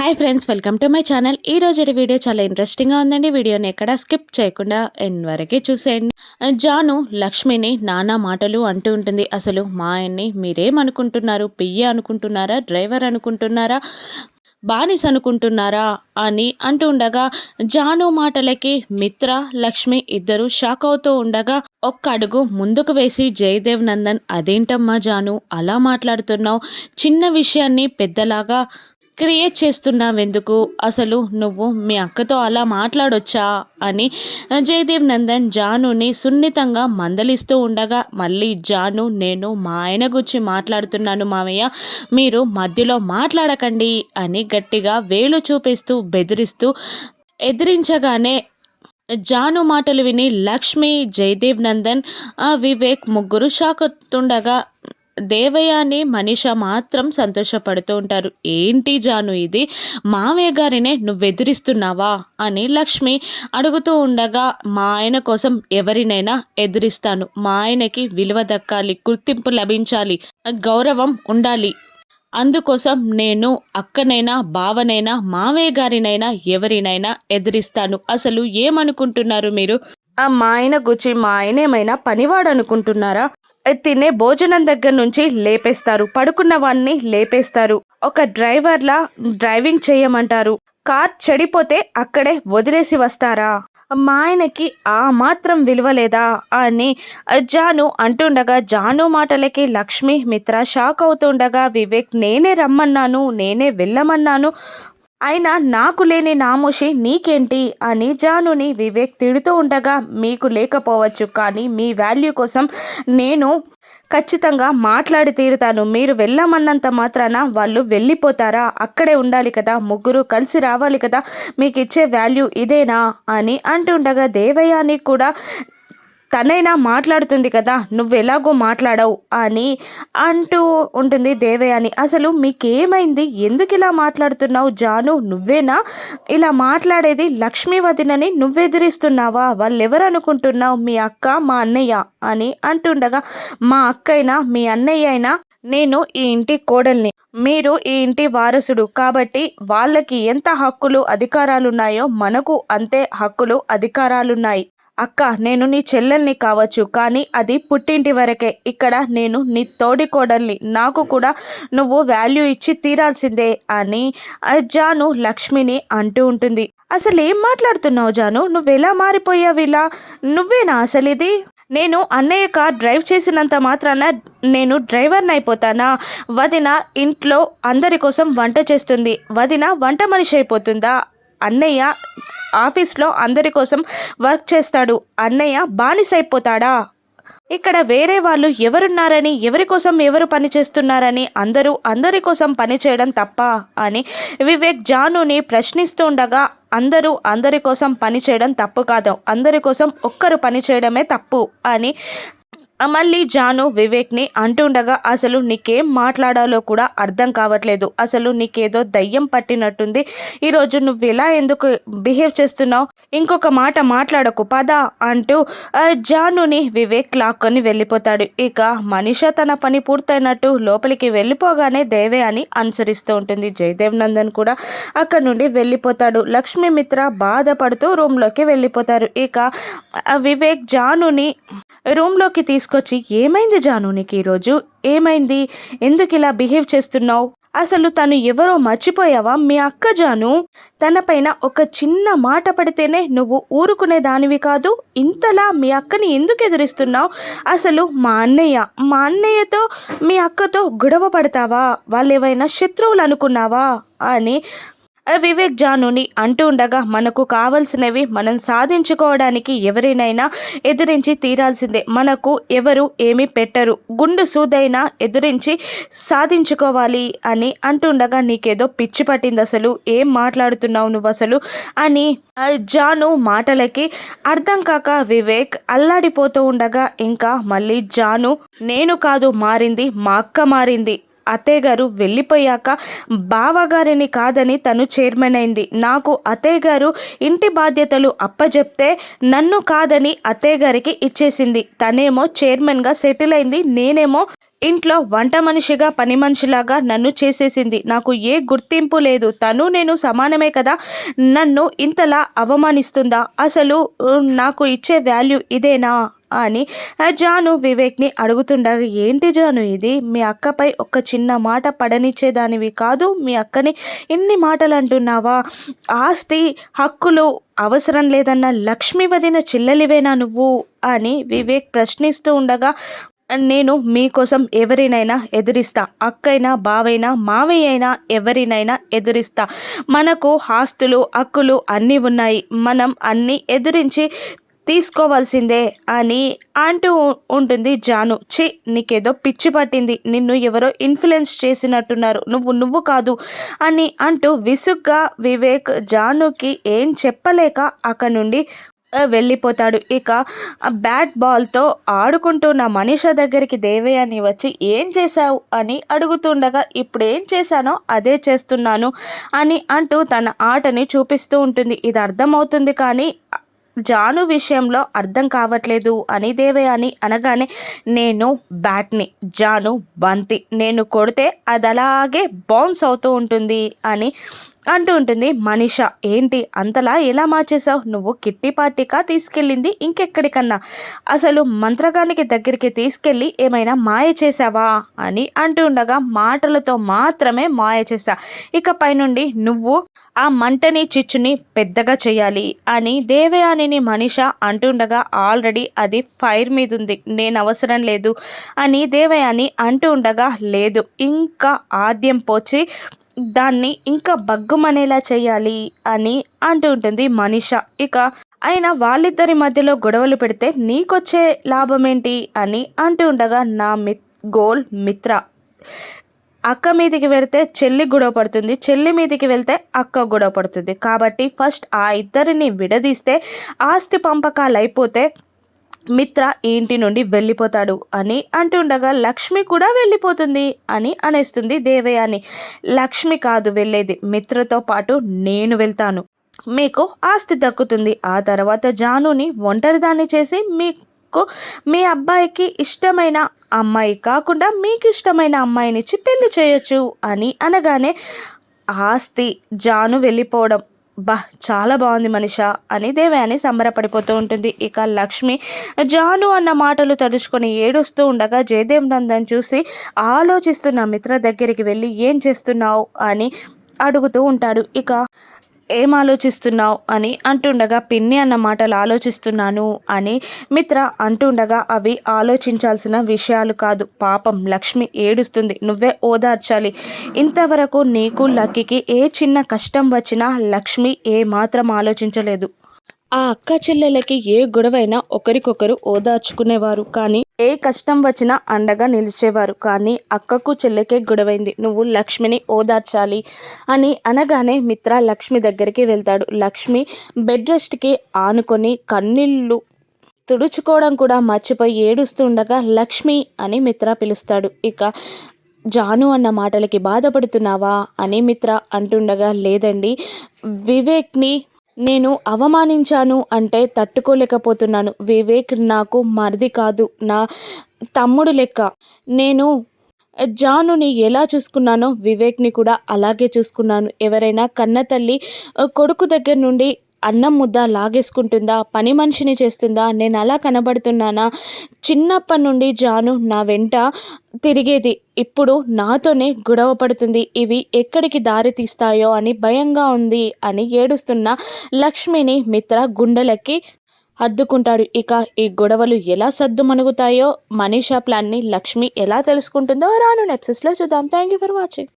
Hi friends welcome to my channel ఈ రోజు video చాలా ఇంట్రెస్టింగ్గా ఉందండి. వీడియోని ఎక్కడ స్కిప్ చేయకుండా ఎన్ వరకే చూసేయండి. జాను లక్ష్మిని నానా మాటలు అంటూ ఉంటుంది. అసలు మా ఆయన్ని మీరేమనుకుంటున్నారు పియ్య అనుకుంటున్నారా? డ్రైవర్ అనుకుంటున్నారా? బానిస్ అనుకుంటున్నారా? అని అంటూ ఉండగా జాను మాటలకి మిత్ర లక్ష్మి ఇద్దరు షాక్ అవుతూ ఉండగా ఒక్క అడుగు ముందుకు వేసి జయదేవ్ నందన్ అదేంటమ్మా జాను అలా మాట్లాడుతున్నావు? చిన్న విషయాన్ని పెద్దలాగా క్రియేట్ చేస్తున్నావెందుకు? అసలు నువ్వు మీ అక్కతో అలా మాట్లాడొచ్చా? అని జయదేవ్ నందన్ జానుని సున్నితంగా మందలిస్తూ ఉండగా మళ్ళీ జాను నేను మా ఆయన గురించి మాట్లాడుతున్నాను మామయ్య మీరు మధ్యలో మాట్లాడకండి అని గట్టిగా వేలు చూపిస్తూ బెదిరిస్తూ ఎదిరించగానే జాను మాటలు విని లక్ష్మి జయదేవ్ నందన్ వివేక్ ముగ్గురు షాక్ అవుతుండగా దేవయాని మనిష మాత్రం సంతోషపడుతూ ఉంటారు. ఏంటి జాను ఇది? మావయ్య గారినే నువ్వు ఎదిరిస్తున్నావా అని లక్ష్మి అడుగుతూ ఉండగా మా ఆయన కోసం ఎవరినైనా ఎదిరిస్తాను. మా ఆయనకి విలువ దక్కాలి గుర్తింపు లభించాలి గౌరవం ఉండాలి. అందుకోసం నేను అక్కనైనా బావనైనా మావయ్య గారినైనా ఎవరినైనా ఎదిరిస్తాను. అసలు ఏమనుకుంటున్నారు మీరు? ఆ మా ఆయన గుచ్చి మా ఆయన ఏమైనా పనివాడు అనుకుంటున్నారా తినే భోజనం దగ్గర నుంచి లేపేస్తారు. పడుకున్న వాడిని లేపేస్తారు. ఒక డ్రైవర్లా డ్రైవింగ్ చేయమంటారు. కార్ చెడిపోతే అక్కడే వదిలేసి వస్తారా? మా ఆయనకి ఆ మాత్రం విలువలేదా అని జాను అంటుండగా జాను మాటలకి లక్ష్మి మిత్ర షాక్ అవుతుండగా వివేక్ నేనే రమ్మన్నాను నేనే వెళ్ళమన్నాను అయినా నాకు లేని నామోషి నీకేంటి అని జానుని వివేక్ తిడుతూ ఉండగా మీకు లేకపోవచ్చు కానీ మీ వాల్యూ కోసం నేను ఖచ్చితంగా మాట్లాడి తీరుతాను. మీరు వెళ్ళమన్నంత మాత్రాన వాళ్ళు వెళ్ళిపోతారా? అక్కడే ఉండాలి కదా ముగ్గురు కలిసి రావాలి కదా మీకు ఇచ్చే వాల్యూ ఇదేనా? అని అంటుండగా దేవయాని కూడా తనైనా మాట్లాడుతుంది కదా నువ్వు ఎలాగో మాట్లాడవు అని అంటూ ఉంటుంది దేవయాని. అసలు మీకేమైంది? ఎందుకు ఇలా మాట్లాడుతున్నావు జాను? నువ్వేనా? ఇలా మాట్లాడేది లక్ష్మీ వదినని నువ్వెదిరిస్తున్నావా? వాళ్ళెవరు అనుకుంటున్నావు మీ అక్క మా అన్నయ్య అని అంటుండగా మా అక్కైనా మీ అన్నయ్య అయినా నేను ఈ ఇంటి కోడల్ని. మీరు ఈ ఇంటి వారసుడు కాబట్టి వాళ్ళకి ఎంత హక్కులు అధికారాలున్నాయో మనకు అంతే హక్కులు అధికారాలున్నాయి. అక్క నేను నీ చెల్లెల్ని కావచ్చు కానీ అది పుట్టింటి వరకే. ఇక్కడ నేను నీ తోడి కోడల్ని. నాకు కూడా నువ్వు వాల్యూ ఇచ్చి తీరాల్సిందే అని జాను లక్ష్మిని అంటూ ఉంటుంది. అసలు ఏం మాట్లాడుతున్నావు జాను? నువ్వెలా మారిపోయావు ఇలా? నువ్వేనా అసలు ఇది? నేను అన్నయ్య కార్ డ్రైవ్ చేసినంత మాత్రాన నేను డ్రైవర్ని అయిపోతానా? వదిన ఇంట్లో అందరి కోసం వంట చేస్తుంది. వదిన వంట మనిషి అయిపోతుందా? అన్నయ్య ఆఫీస్లో అందరి కోసం వర్క్ చేస్తాడు. అన్నయ్య బానిస అయిపోతాడా ఇక్కడ వేరే వాళ్ళు ఎవరున్నారని ఎవరి కోసం ఎవరు పని చేస్తున్నారని అందరూ అందరి కోసం పని చేయడం తప్ప అని వివేక్ జానుని ప్రశ్నిస్తుండగా అందరూ అందరి కోసం పని చేయడం తప్పు కాదు. అందరి కోసం ఒక్కరు పని చేయడమే తప్పు అని మళ్ళీ జాను వివేక్ని అంటుండగా అసలు నీకేం మాట్లాడాలో కూడా అర్థం కావట్లేదు. అసలు నీకేదో దయ్యం పట్టినట్టుంది. ఈరోజు నువ్వు ఇలా ఎందుకు బిహేవ్ చేస్తున్నావు? ఇంకొక మాట మాట్లాడకు పద అంటూ జానుని వివేక్ లాక్కొని వెళ్ళిపోతాడు. ఇక మనిష తన పని పూర్తయినట్టు లోపలికి వెళ్ళిపోగానే దేవే అని అనుసరిస్తూ ఉంటుంది. జయదేవ్ నందన్ కూడా అక్కడ నుండి వెళ్ళిపోతాడు. లక్ష్మీమిత్ర బాధపడుతూ రూమ్లోకి వెళ్ళిపోతారు. ఇక వివేక్ జానుని రూమ్లోకి తీసుకొచ్చి ఏమైంది జాను? నీకు ఈరోజు ఏమైంది? ఎందుకు ఇలా బిహేవ్ చేస్తున్నావు? అసలు తను ఎవరో మర్చిపోయావా? మీ అక్క జాను తనపైన ఒక చిన్న మాట పడితేనే నువ్వు ఊరుకునే దానివి కాదు. ఇంతలా మీ అక్కని ఎందుకు ఎదిరిస్తున్నావు? అసలు మా అన్నయ్య మా అన్నయ్యతో మీ అక్కతో గొడవ పడతావా? వాళ్ళు ఏవైనా శత్రువులు అనుకున్నావా? అని వివేక్ జానుని అంటూ ఉండగా మనకు కావలసినవి మనం సాధించుకోవడానికి ఎవరినైనా ఎదిరించి తీరాల్సిందే. మనకు ఎవరు ఏమి పెట్టరు. గుండు సూదైనా ఎదిరించి సాధించుకోవాలి అని అంటుండగా నీకేదో పిచ్చి పట్టింది అసలు. ఏం మాట్లాడుతున్నావు నువ్వు అసలు? అని జాను మాటలకి అర్థం కాక వివేక్ అల్లాడిపోతూ ఉండగా ఇంకా మళ్ళీ జాను నేను కాదు మారింది మా అక్క మారింది అత్తయ్య గారు వెళ్ళిపోయాక బావగారిని కాదని తను చైర్మన్ అయింది. నాకు అత్తయ్య గారు ఇంటి బాధ్యతలు అప్పచెప్తే నన్ను కాదని అత్తయ్య గారికి ఇచ్చేసింది. తనేమో చైర్మన్గా సెటిల్ అయింది. నేనేమో ఇంట్లో వంట మనిషిగా పని మనిషిలాగా నన్ను చేసేసింది. నాకు ఏ గుర్తింపు లేదు. తను నేను సమానమే కదా? నన్ను ఇంతలా అవమానిస్తుందా? అసలు నాకు ఇచ్చే వాల్యూ ఇదేనా? అని జాను వివేక్ని అడుగుతుండగా ఏంటి జాను ఇది? మీ అక్కపై ఒక చిన్న మాట పడనిచ్చేదానివి కాదు. మీ అక్కని ఇన్ని మాటలు అంటున్నావా ఆస్తి హక్కులు అవసరం లేదన్న లక్ష్మి వదిన చిల్లలివేనా నువ్వు? అని వివేక్ ప్రశ్నిస్తూ ఉండగా నేను మీకోసం ఎవరినైనా ఎదురిస్తా. అక్కైనా బావైనా మావయ్య అయినా ఎవరినైనా ఎదురిస్తా. మనకు ఆస్తులు హక్కులు అన్నీ ఉన్నాయి. మనం అన్నీ ఎదురించి తీసుకోవాల్సిందే అని అంటూ ఉంటుంది జాను. చి నీకేదో పిచ్చి పట్టింది. నిన్ను ఎవరో ఇన్ఫ్లుయెన్స్ చేసినట్టున్నారు. నువ్వు నువ్వు కాదు అని అంటూ విసుగ్గా వివేక్ జానుకి ఏం చెప్పలేక అక్కడ నుండి వెళ్ళిపోతాడు. ఇక బ్యాట్ బాల్తో ఆడుకుంటున్న మనిష దగ్గరికి దేవయాని వచ్చి ఏం చేశావు? అని అడుగుతుండగా ఇప్పుడు ఏం చేశానో అదే చేస్తున్నాను అని అంటూ తన ఆటని చూపిస్తూ ఉంటుంది. ఇది అర్థమవుతుంది కానీ జాను విషయంలో అర్థం కావట్లేదు. అని దేవయాని అనగానే నేను బ్యాట్ని జాను బంతి నేను కొడితే అది అలాగే బౌన్స్ అవుతూ ఉంటుంది అని అంటూ ఉంటుంది మనిష ఏంటి? అంతలా ఎలా మార్చేశావు? నువ్వు కిట్టి పార్టీకా తీసుకెళ్ళింది ఇంకెక్కడికన్నా? అసలు మంత్రగానికి దగ్గరికి తీసుకెళ్ళి ఏమైనా మాయ చేశావా? అని అంటూ ఉండగా మాటలతో మాత్రమే మాయ చేశా. ఇక పైనుండి నువ్వు ఆ మంటని చిచ్చుని పెద్దగా చేయాలి అని దేవయానిని మనిష అంటుండగా ఆల్రెడీ అది ఫైర్ మీద ఉంది నేను అవసరం లేదు అని దేవయాని అంటూ ఉండగా లేదు ఇంకా ఆద్యం పోచి దాన్ని ఇంకా బగ్గుమనేలా చేయాలి అని అంటూ ఉంటుంది మనిష. ఇక అయినా వాళ్ళిద్దరి మధ్యలో గొడవలు పెడితే నీకొచ్చే లాభం ఏంటి అని అంటూ ఉండగా నా మిత్ గోల్ మిత్ర. అక్క మీదికి వెళ్తే చెల్లి గొడవ పడుతుంది. చెల్లి మీదికి వెళ్తే అక్క గొడవ పడుతుంది. కాబట్టి ఫస్ట్ ఆ ఇద్దరిని విడదీస్తే ఆస్తి పంపకాలు అయిపోతే మిత్ర ఇంటి నుండి వెళ్ళిపోతాడు అని అంటుండగా లక్ష్మి కూడా వెళ్ళిపోతుంది అని అనేస్తుంది దేవయాని. లక్ష్మి కాదు వెళ్ళేది మిత్రతో పాటు నేను వెళ్తాను. మీకు ఆస్తి దక్కుతుంది. ఆ తర్వాత జానుని ఒంటరిదాన్ని చేసి మీకు మీ అబ్బాయికి ఇష్టమైన అమ్మాయి కాకుండా మీకు ఇష్టమైన అమ్మాయినిచ్చి పెళ్ళి చేయొచ్చు అని అనగానే ఆస్తి జాను వెళ్ళిపోవడం బా చాలా బాగుంది మనిష. అని దేవయాని సంబరపడిపోతూ ఉంటుంది. ఇక లక్ష్మి జాను అన్న మాటలు తడుచుకొని ఏడుస్తూ ఉండగా జయదేవ్ నందన్ చూసి ఆలోచిస్తున్న మిత్ర దగ్గరికి వెళ్ళి ఏం చేస్తున్నావు? అని అడుగుతూ ఉంటాడు. ఇక ఏం ఆలోచిస్తున్నావు అని అంటుండగా పిన్ని అన్న మాటలు ఆలోచిస్తున్నాను అని మిత్ర అంటుండగా అవి ఆలోచించాల్సిన విషయాలు కాదు. పాపం లక్ష్మి ఏడుస్తుంది. నువ్వే ఓదార్చాలి. ఇంతవరకు నీకు లక్కీకి ఏ చిన్న కష్టం వచ్చినా లక్ష్మి ఏ మాత్రం ఆలోచించలేదు. ఆ అక్క చెల్లెలకి ఏ గొడవైనా ఒకరికొకరు ఓదార్చుకునేవారు. కానీ ఏ కష్టం వచ్చినా అండగా నిలిచేవారు. కానీ అక్కకు చెల్లెకే గొడవైంది. నువ్వు లక్ష్మిని ఓదార్చాలి అని అనగానే మిత్ర లక్ష్మి దగ్గరికి వెళ్తాడు. లక్ష్మి బెడ్ రెస్ట్కి ఆనుకొని కన్నీళ్ళు తుడుచుకోవడం కూడా మర్చిపోయి ఏడుస్తుండగా లక్ష్మి అని మిత్ర పిలుస్తాడు. ఇక జాను అన్న మాటలకి బాధపడుతున్నావా? అని మిత్ర అంటుండగా లేదండి. వివేక్ని నేను అవమానించాను అంటే తట్టుకోలేకపోతున్నాను. వివేక్ నాకు మరిది కాదు నా తమ్ముడు లెక్క. నేను జానుని ఎలా చూసుకున్నానో వివేక్ని కూడా అలాగే చూసుకున్నాను. ఎవరైనా కన్న తల్లి కొడుకు దగ్గర నుండి అన్నం ముద్ద లాగేసుకుంటుందా? పని మనిషిని చేస్తుందా? నేను అలా కనబడుతున్నానా? చిన్నప్పటి నుండి జాను నా వెంట తిరిగేది. ఇప్పుడు నాతోనే గొడవ పడుతుంది. ఇవి ఎక్కడికి దారి తీస్తాయో అని భయంగా ఉంది అని ఏడుస్తున్న లక్ష్మిని మిత్ర గుండెలకి హద్దుకుంటాడు ఇక ఈ గొడవలు ఎలా సద్దుమణుగుతాయో మనీషా ప్లాన్ని లక్ష్మి ఎలా తెలుసుకుంటుందో రాను నెప్సెస్లో చూద్దాం. Thank you for watching.